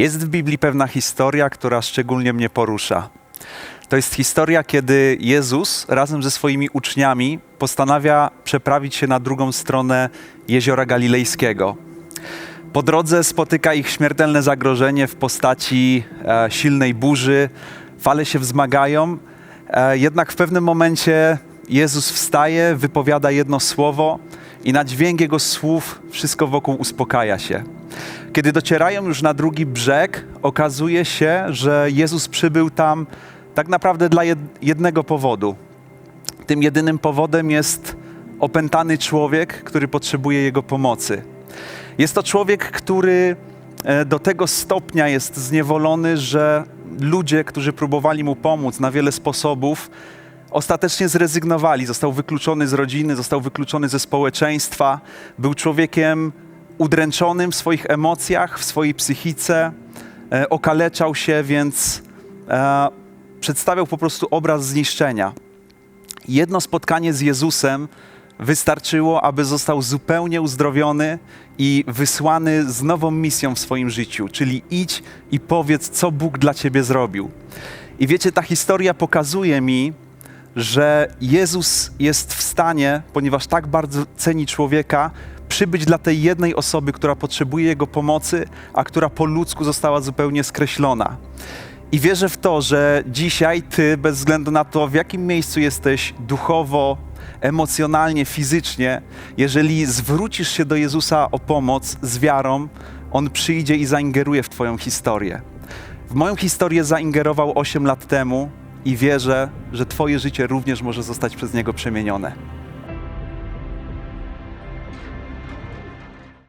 Jest w Biblii pewna historia, która szczególnie mnie porusza. To jest historia, kiedy Jezus razem ze swoimi uczniami postanawia przeprawić się na drugą stronę jeziora Galilejskiego. Po drodze spotyka ich śmiertelne zagrożenie w postaci e, silnej burzy, fale się wzmagają, e, jednak w pewnym momencie Jezus wstaje, wypowiada jedno słowo i na dźwięk jego słów wszystko wokół uspokaja się. Kiedy docierają już na drugi brzeg, okazuje się, że Jezus przybył tam tak naprawdę dla jed- jednego powodu. Tym jedynym powodem jest opętany człowiek, który potrzebuje jego pomocy. Jest to człowiek, który e, do tego stopnia jest zniewolony, że ludzie, którzy próbowali mu pomóc na wiele sposobów, ostatecznie zrezygnowali. Został wykluczony z rodziny, został wykluczony ze społeczeństwa. Był człowiekiem udręczonym w swoich emocjach, w swojej psychice, e, okaleczał się, więc e, przedstawiał po prostu obraz zniszczenia. Jedno spotkanie z Jezusem wystarczyło, aby został zupełnie uzdrowiony i wysłany z nową misją w swoim życiu, czyli idź i powiedz, co Bóg dla ciebie zrobił. I wiecie, ta historia pokazuje mi, że Jezus jest w stanie, ponieważ tak bardzo ceni człowieka, przybyć dla tej jednej osoby, która potrzebuje Jego pomocy, a która po ludzku została zupełnie skreślona. I wierzę w to, że dzisiaj Ty, bez względu na to, w jakim miejscu jesteś duchowo, emocjonalnie, fizycznie, jeżeli zwrócisz się do Jezusa o pomoc z wiarą, On przyjdzie i zaingeruje w Twoją historię. W moją historię zaingerował 8 lat temu i wierzę, że Twoje życie również może zostać przez Niego przemienione.